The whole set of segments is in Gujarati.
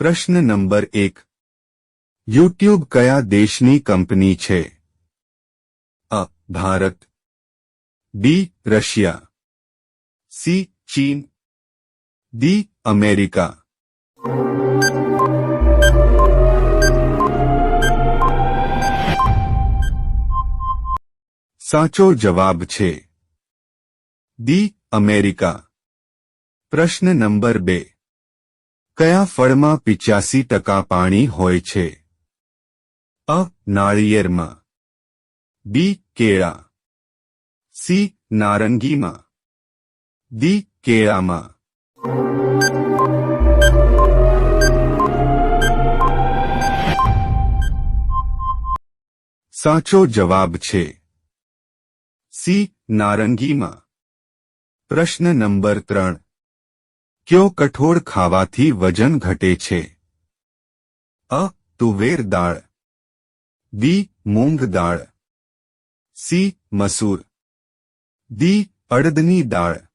પ્રશ્ન નંબર એક યુટ્યુબ કયા દેશની કંપની છે અ ભારત બી રશિયા સી ચીન ડી અમેરિકા સાચો જવાબ છે ડી અમેરિકા પ્રશ્ન નંબર બે કયા ફળમાં પિચ્યાસી ટકા પાણી હોય છે? અ. નાળિયેરમાં. બી. કેળા. સી. નારંગીમાં. દી કેળામાં. સાચો જવાબ છે. સી. નારંગીમાં. પ્રશ્ન નંબર ત્રણ. કયો કઠોળ ખાવાથી વજન ઘટે છે? અ, તુવેર દાળ. બી, મૂંગ દાળ. સી, મસૂર. દી અડદની દાળ.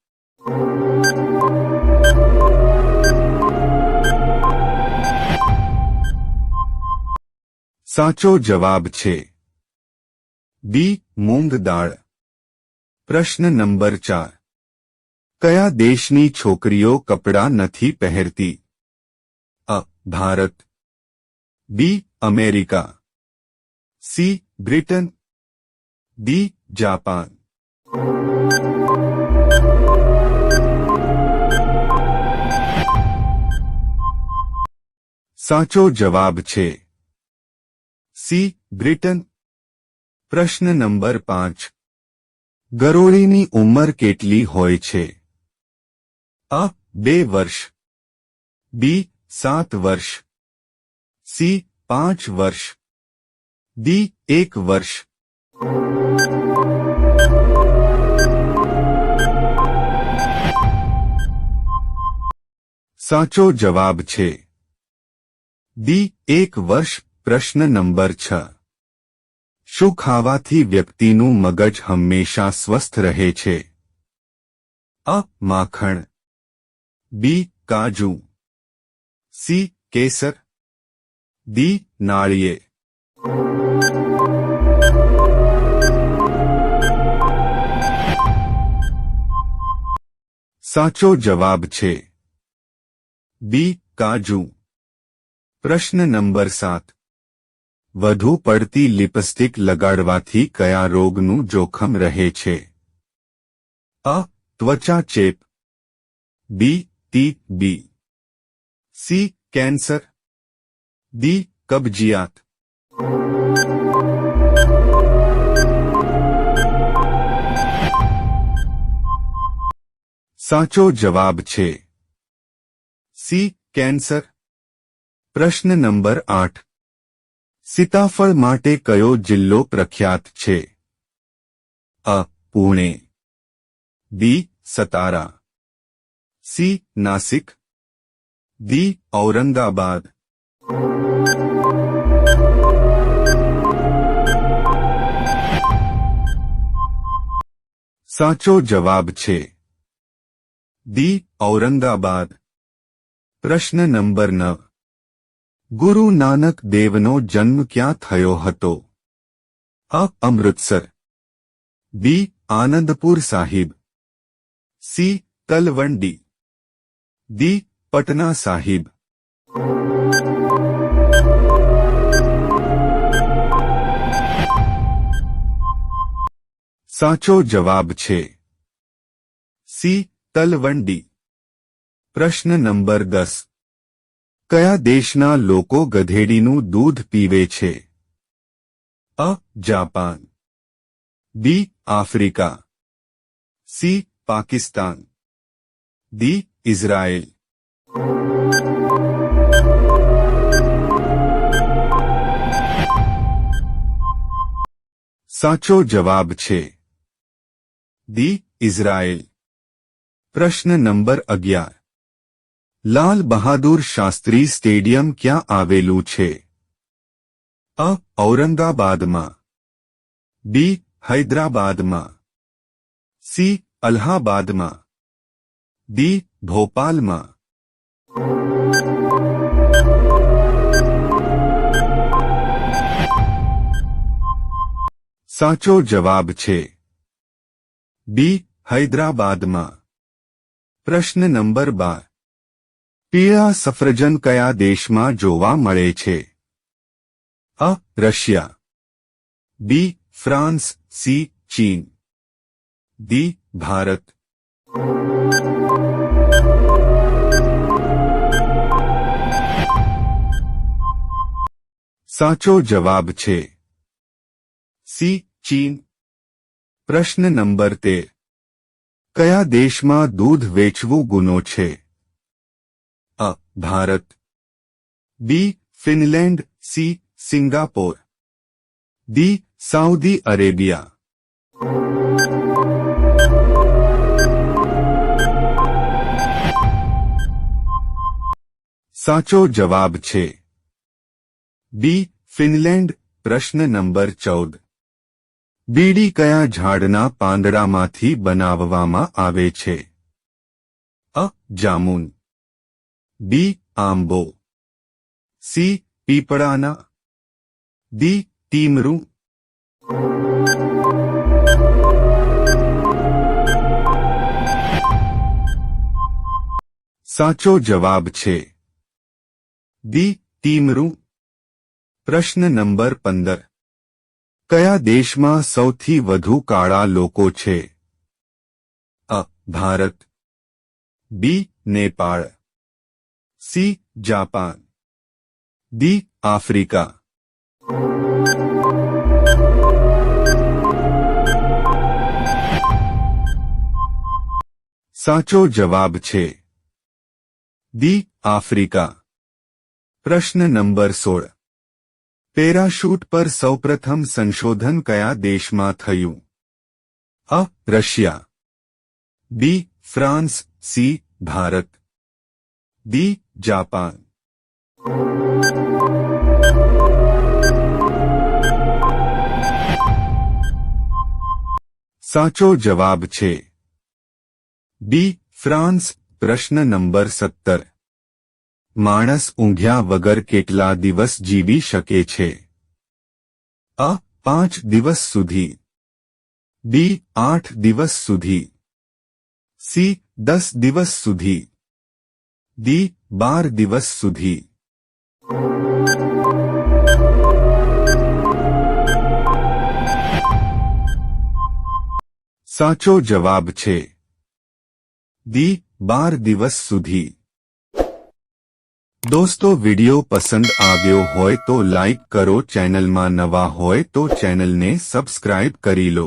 સાચો જવાબ છે. બી, મૂંગ દાળ. પ્રશ્ન નંબર ચાર. કયા દેશની છોકરીઓ કપડાં નથી પહેરતી અ Bharat B America C Britain D Japan સાચો જવાબ છે સી બ્રિટન પ્રશ્ન નંબર પાંચ ગરોળીની ઉંમર કેટલી હોય છે અ, બે વર્ષ. બી, સાત વર્ષ. સી, પાંચ વર્ષ. ડી, એક વર્ષ. સાચો જવાબ છે. ડી, એક વર્ષ, પ્રશ્ન નંબર છ. શું ખાવાથી વ્યક્તિનું મગજ હંમેશા સ્વસ્થ રહે છે? અ, માખણ. બી કાજુ. સી કેસર. દી નાળિયેર. સાચો જવાબ છે. બી કાજુ. પ્રશ્ન નંબર સાત. વધુ પડતી લિપસ્ટિક લગાડવાથી કયા રોગનું જોખમ રહે છે? અ, ત્વચા ચેપ. B T B C cancer D કબજિયાત સાચો જવાબ છે સી કેન્સર પ્રશ્ન નંબર આઠ સીતાફળ માટે કયો જિલ્લો પ્રખ્યાત છે અ પુણે બી Satara C Nashik D Aurangabad સાચો જવાબ છે દી ઔરંગાબાદ પ્રશ્ન નંબર નવ ગુરુ નાનક દેવનો જન્મ ક્યાં થયો હતો અ Amritsar B Anandpur Sahib C Talwandi D Patna Sahib. સાચો જવાબ છે. સી તલવંડી. પ્રશ્ન નંબર દસ. કયા દેશના લોકો ગધેડીનું દૂધ પીવે છે? અ Japan. B Africa. C Pakistan. D Israel સાચો જવાબ છે દી ઇઝરાયેલ પ્રશ્ન નંબર અગિયાર લાલ બહાદુર શાસ્ત્રી સ્ટેડિયમ ક્યાં આવેલું છે અ ઔરંગાબાદમાં બી હૈદરાબાદમાં સી અલ્હાબાદમાં દી ભોપાલમાં. સાચો જવાબ છે. બી હૈદરાબાદમાં. પ્રશ્ન નંબર બાર. પીળા સફરજન કયા દેશમાં જોવા મળે છે? અ, રશિયા. બી, ફ્રાન્સ, સી, ચીન. દી ભારત. સાચો જવાબ છે સી ચીન પ્રશ્ન નંબર તેર કયા દેશમાં દૂધ વેચવું ગુનો છે અ Bharat B Finland C Singapore D Saudi Arabia સાચો જવાબ છે. બી ફિનલેન્ડ, પ્રશ્ન નંબર ચૌદ. બીડી કયા ઝાડના પાંદડામાંથી બનાવવામાં આવે છે? અ. જામુન. બી આંબો. સી પીપળાના. દી તીમરું સાચો જવાબ છે. દી ટીમરું પ્રશ્ન નંબર પંદર કયા દેશમાં સૌથી વધુ કાળા લોકો છે અ Bharat B Nepal C Japan D Africa સાચો જવાબ છે દી આફ્રિકા પ્રશ્ન નંબર સોળ પેરાશૂટ પર સૌપ્રથમ સંશોધન કયા દેશમાં થયું અ Russia B France C Bharat D Japan સાચો જવાબ છે બી ફ્રાન્સ પ્રશ્ન નંબર સત્તર માણસ ઊંઘ્યા વગર કેટલા દિવસ જીવી શકે છે અ પાંચ દિવસ સુધી બી આઠ દિવસ સુધી સી દસ દિવસ સુધી ડી બાર દિવસ સુધી સાચો જવાબ છે દી બાર દિવસ સુધી દોસ્તો, વિડિયો પસંદ આવ્યો હોય તો લાઈક કરો, ચેનલમાં નવા હોય તો ચેનલને સબસ્ક્રાઇબ કરી લો.